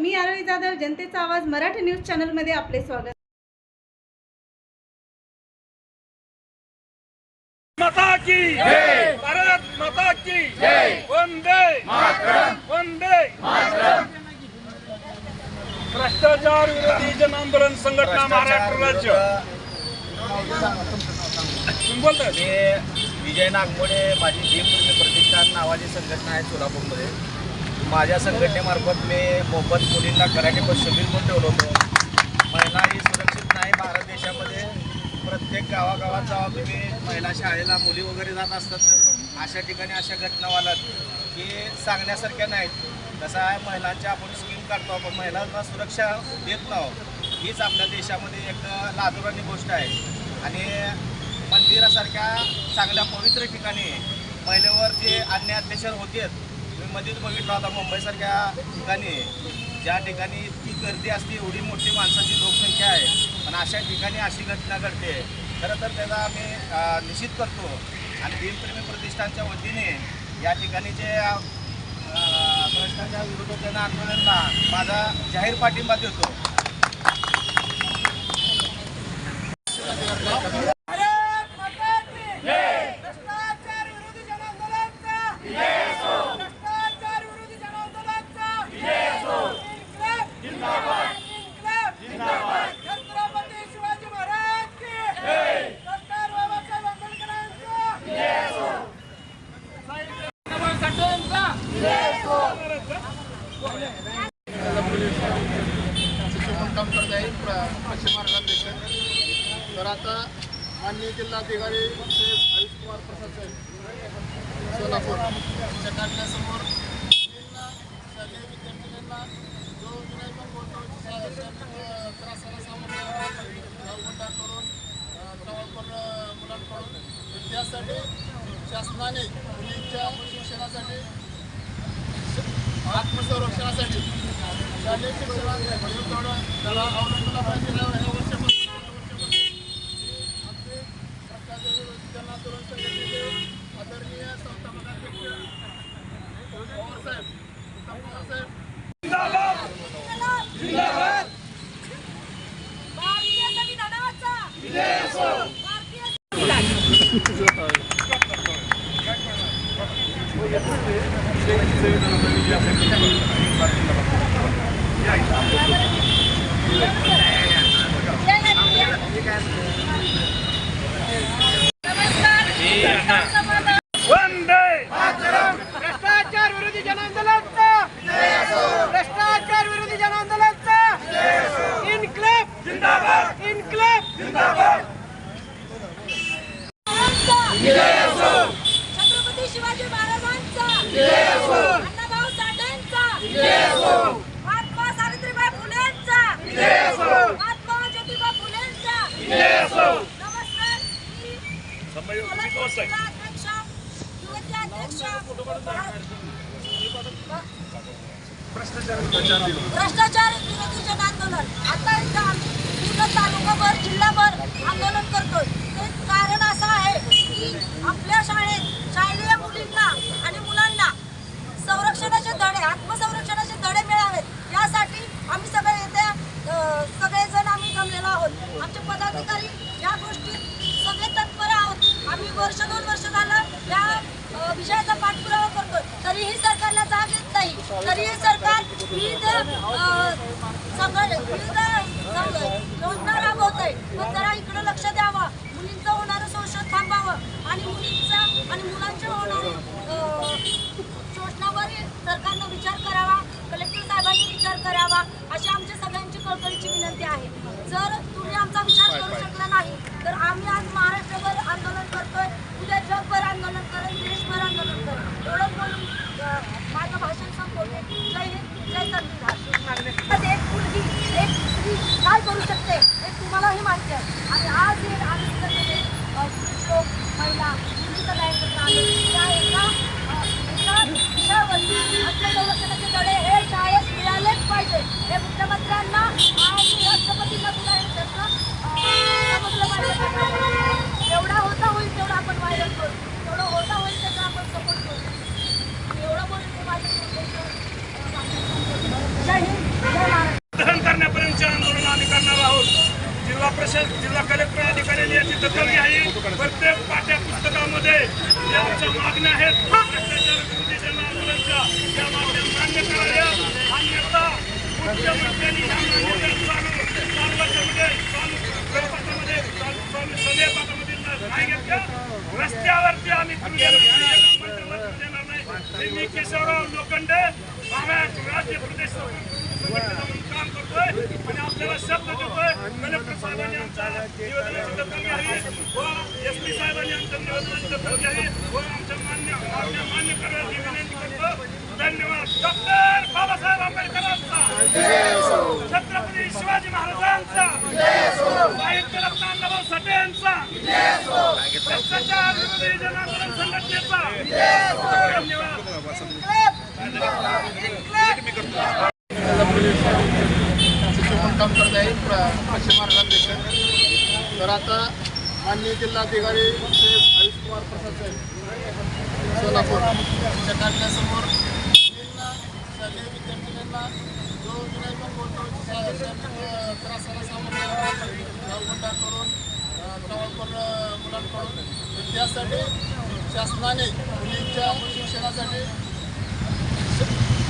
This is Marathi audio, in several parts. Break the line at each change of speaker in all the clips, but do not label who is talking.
मी आरोही जाधव जनतेचा आवाज मराठी न्यूज चॅनलमध्ये आपले स्वागत.
माता की भारत माता की वंदे वंदे भ्रष्टाचार विरोधी जन आंदोलन संघटना महाराष्ट्र राज्य. तुम्ही
विजय नागमोडे माझी भीमप्रेमी प्रतिष्ठान नावाची संघटना आहे सोलापूरमध्ये. माझ्या संघटनेमार्फत मी मोफत मुलींना कराटे शिबिर पण ठेवलं होतं. महिला ही सुरक्षित नाही भारत देशामध्ये प्रत्येक गावागावात जावा तुम्ही महिला शाळेला मुली वगैरे जात असतात तर अशा ठिकाणी अशा घटना वालात की सांगण्यासारख्या नाहीत. कसं आहे महिलांच्या आपण स्कीम काढतो आपण महिलांना सुरक्षा देत नाहो हीच आपल्या देशामध्ये एक लादुरानी गोष्ट आहे. आणि मंदिरासारख्या चांगल्या पवित्र ठिकाणी महिलेवर जे अन्य अत्याचार होते मध्येच बघितला होता मुंबईसारख्या ठिकाणी ज्या ठिकाणी इतकी गर्दी असते एवढी मोठी माणसाची लोकसंख्या आहे. पण अशा ठिकाणी अशी घटना घडते खरं तर त्याचा आम्ही निश्चित करतो. आणि भीमप्रेमी प्रतिष्ठानच्या वतीने या ठिकाणी जे अ, भ्रष्टाचार त्यांना जन आंदोलनाला माझा जाहीर पाठिंबा देतो
भ्रष्टाचार विरोधी जनांदोलनाचा भ्रष्टाचार विरोधी जनांदोलनाचा इन्क्लाब इन्क्लाब छत्रपती शिवाजी महाराज की डॉक्टर बाबासाहेब आंबेडकरांचा
शिक्षण काम आहे प्र- पश्चिम महाराष्ट्रात तर आता माननीय जिल्हाधिकारी श्री आयुष कुमार प्रसाद साहेब सोलापूर. यांच्या कार्यालयासमोर मुलींना, शालेय विद्यार्थिनींना जो त्रासाला करून जवळपर मुलांकडून त्यासाठी शासनाने मुलींच्या शिक्षणासाठी आत्मसंरक्षणासाठी शालेय शिक्षणात त्याला अवलंबला पाहिजे या या वर्षापासून या वर्षापासून हे आमचे सरकारचे जन आंदोलन संघटनेचे आदरणीय संस्थापकाध्यक्ष पवारसाहेब पवारसाहेब
भारतीय संविधानाचा भारतीय नमस्कार
वंदे
भ्रष्टाचार विरोधी जनांदोलनाचा भ्रष्टाचार विरोधी जनांदोलनाचा इन्क्लाब जिंदाबाद इन्क्लाब जिंदाबाद छत्रपती शिवाजी महाराजांचा अण्णाभाऊ साठेंचा महात्मा सावित्रीबाई फुलेंचा महात्मा ज्योतिबा फुलेंचा नमस्कार मी जिल्हा अध्यक्ष युवती अध्यक्ष भ्रष्टाचार विरोधी जन आंदोलन. आता इथं आम्ही पूर्ण तालुकाभर जिल्हाभर आंदोलन करतोय. ते कारण असं आहे की आपल्या शाळेत शालेय मुलींना आमचे पदाधिकारी या गोष्टीत सगळे तत्पर आहोत. आम्ही वर्ष दोन वर्ष झालं या विषयाचा पाठपुरावा करतो तरीही सरकारला जाग येत नाही. तरीही सरकार विविध सगळं विविध योजना राबवत आहे पण जरा इकडे लक्ष द्यावं. मुलींचं होणारं शोषण थांबावं. आणि मुलींचं आणि मुलांचे होणारे शोषणावर सरकारनं विचार करावा. कलेक्टर साहेबांनी विचार करावा. अशी आमच्या सगळ्यांची कळकळीची विनंती आहे. जर नाही. तर आम्ही आज महाराष्ट्रभर आंदोलन करतोय उद्या जगभर आंदोलन करत देशभर आंदोलन करत एवढं बोलून अं, माझं भाषण संपवते जय हिंद जय संविधान आता एक मुलगी एक स्त्री काय करू शकते हे तुम्हालाही माहिती आहे आणि आज हे आम्ही
प्रत्येक पाठ्य पुस्तकामध्ये ज्या आमच्या मागण्या आहेत. त्या मागण्या मान्य कराव्या अन्यथा मुख्यमंत्र्यांनी मागण्या चालू चालू चालू नाही घेतल्या रस्त्यावरती आम्ही देणार नाही मी केशवराव लोखंडे महाराष्ट्र राज्य प्रदेश काम करतोय आणि आपल्याला शब्द देतोय. कलेक्टर साहेबांनी आमच्या निवेदनाची दखल घ्यावी व एस पी साहेबांनी आमच्या निवेदनाची दखल घ्यावी व मान्य करण्याची विनंती करतो धन्यवाद डॉक्टर बाबासाहेब आंबेडकरांचा छत्रपती शिवाजी महाराजांचा साहित्य रत्न अण्णाभाऊ साठे यांचा भ्रष्टाचार विरोधी संघटनेचा धन्यवाद
शिक्षण काम करत आहे पश्चिम महाराष्ट्रात तर आता माननीय जिल्हाधिकारी श्री आयुष कुमार प्रसाद साहेब सोलापूर. यांच्या कार्यालयासमोर शालेय विद्यार्थिनींना जो विनयभंग होतो त्रासाला सामोरा करून अ, मुलांकडून. त्यासाठी शासनाने मुलींच्या शिक्षणासाठी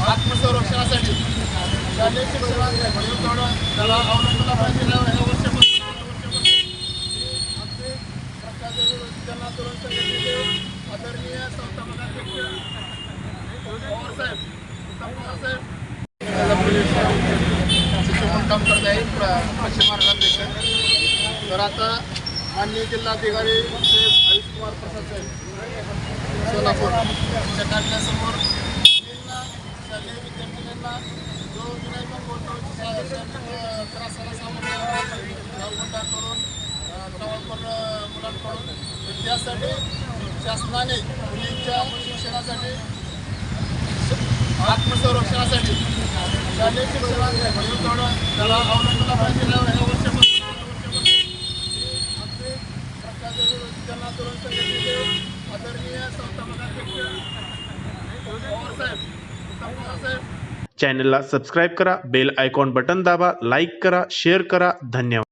आत्मसंरक्षणासाठी शालेय शिक्षणात थोडं त्याला अवलंबला पाहिजे या ह्या वर्षापासून या वर्षापासून आमचे प्रकाश जन आंदोलन संघटनेचे आदरणीय संस्थापकाध्यक्ष पवार साहेब उत्तम शिक्षण काम करत आहे पश्चिम महाराष्ट्रात तर आता माननीय जिल्हाधिकारी श्री आयुष कुमार प्रसाद साहेब सोलापूर. यांच्या कार्यालयासमोर मुलींना शालेय विद्यार्थिनींना जो विनयभंग होतो त्रासाला सामोरे करून अ, जवळपर मुलांकडून तर त्यासाठी शासनाने मुलींच्या शिक्षणासाठी आत्मसंरक्षणासाठी शालेय त्याला अवलंबला पाहिजे ह्या वर्षापासून आमचे आंदोलन संघटनेचे आदरणीय साहेब
चॅनलला सबस्क्राईब करा बेल आयकॉन बटन दाबा लाईक करा शेअर करा. धन्यवाद.